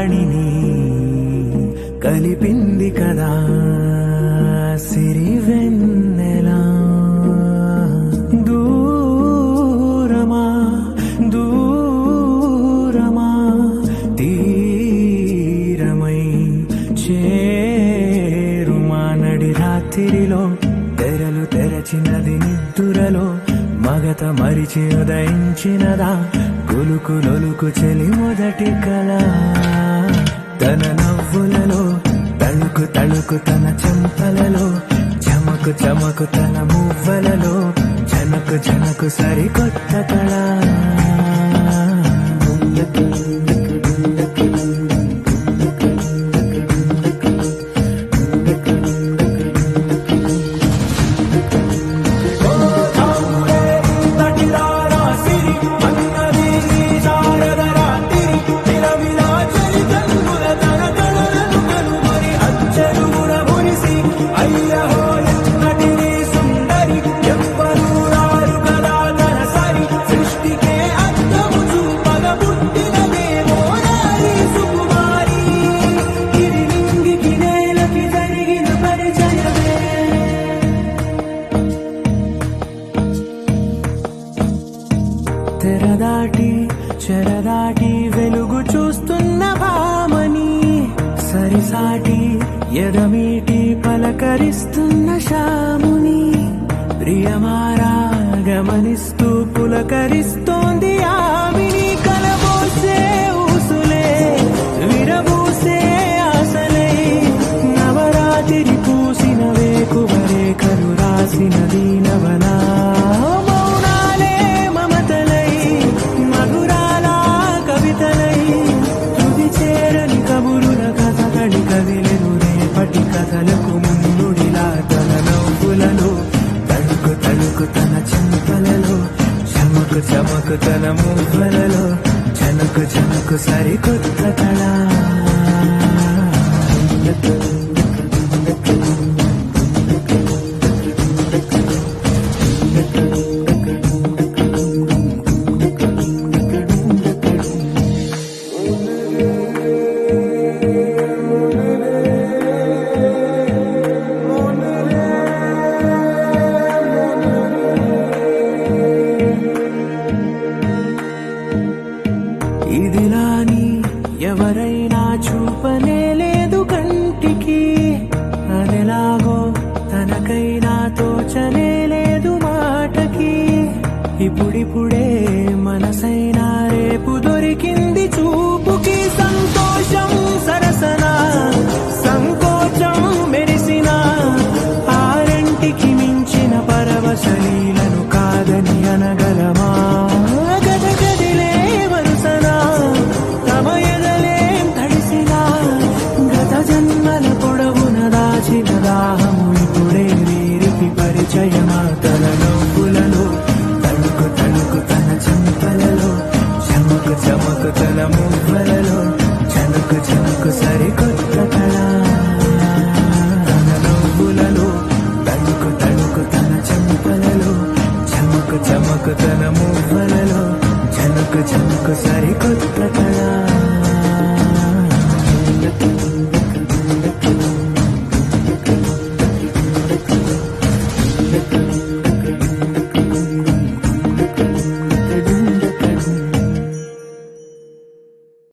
వాణిని కలిపింది కదా సిరి వెన్నెలా దూరమా దూరమా తీరమై చేరుమా నడి రాత్రిలో తెరలు తెరచినది నిద్దురలో మగత మరిచి ఉదయించినదా గులుకు నొలుకు చెలి మొదటి కళ. తన నవ్వులలో తళుకు తళుకు తన చెంపలలో చమకు చమకు తన మువ్వలలో జనకు జనకు సరికొత్త కళ చెరదాటి వెలుగు చూస్తున్న భామని సరిసాటి ఎదమీటి పలకరిస్తున్న శాముని ప్రియమారా గమనిస్తూ పులకరిస్తోంది ఆమిని కలబోసే ఊసులే విరబూసే ఆశలే. నవరాత్రి పూసిన వేకువరే కలు రాసిన దీనవనా తన చెంపలలో చమకు చమకు తన మువ్వలలో జనకు జనకు సరికొత్త కళ చెంపలలో చమకు